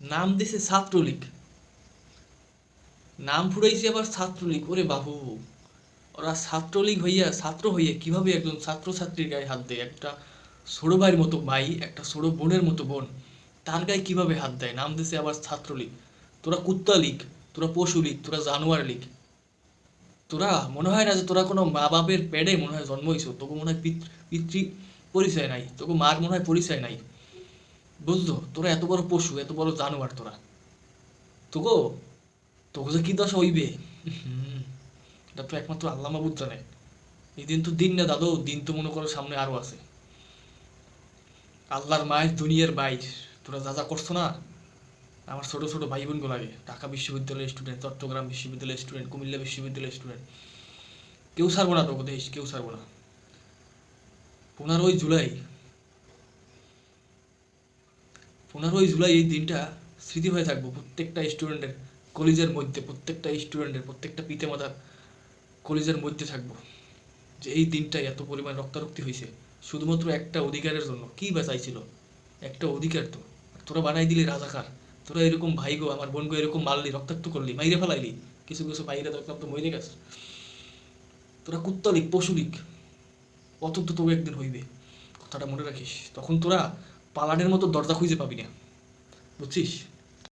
নাম দিছে ছাত্রলীগ। নাম ফুরাইছে আবার ছাত্রলীগ। ওরে বাবু, ওরা ছাত্রলীগ হইয়া, ছাত্র হইয়া কীভাবে একজন ছাত্রছাত্রীর গায়ে হাত দেয়? একটা ছোট ভাইয়ের মতো ভাই, একটা ছোট বোনের মতো বোন, তার গায়ে কীভাবে হাত দেয়? নাম দিছে আবার ছাত্রলীগ। তোরা কুত্তা লীগ, তোরা পশু লীগ, তোরা জানোয়ার লীগ। তোরা, মনে হয় না যে তোরা কোনো মা বাপের পেডে মনে হয় জন্ম হয়েছো তোকে মনে হয় পিত- পিতৃ পরিচয় নাই। তোকে মার মনে হয় পরিচয় নাই। বুঝলো তোরা এত বড় পশু, এত বড় জানোয়ার তোরা। তোকে তোকে যে কি দশা হইবে? এটা তো একমাত্র আল্লাহ মাবুদ জানে। এই দিন তো দিন না দাদু, দিন তো মনে করো সামনে আরও আছে। আল্লাহর মায়ের দুনিয়ার বাইর, তোরা যা যা করছ না, আমার ছোট ছোট ভাই বোনগুলো লাগে। ঢাকা বিশ্ববিদ্যালয়ের স্টুডেন্ট চট্টগ্রাম বিশ্ববিদ্যালয়ের স্টুডেন্ট কুমিল্লা বিশ্ববিদ্যালয়ের স্টুডেন্ট কেউ ছাড়বো না তোকে দেশ, কেউ ছাড়বো না। পনেরোই জুলাই পনেরোই জুলাই এই দিনটা স্মৃতি হয়ে থাকব প্রত্যেকটা স্টুডেন্টের কলেজের মধ্যে, প্রত্যেকটা স্টুডেন্টের প্রত্যেকটা পিতা মাতার কলেজের মধ্যে থাকব। যে এই দিনটাই এত পরিমাণ রক্তারক্তি হয়েছে, শুধুমাত্র একটা অধিকারের জন্য। কি বা চাইছিল? একটা অধিকার তো। তোরা বানাই দিলি রাজাকার। তোরা এরকম ভাই গো, আমার বোন গো, এরকম মারলি, রক্তাক্ত করলি, মাইরে ফেলাইলি। কিছু কিছু বাইরে তো মরে গেছে। তোরা কুত্তলিক পশুলিক অতন্ত তবু একদিন হইবে। কথাটা মনে রাখিস। তখন তোরা পালানের মতো দরজা খুঁজে পাবি না। বুঝছিস?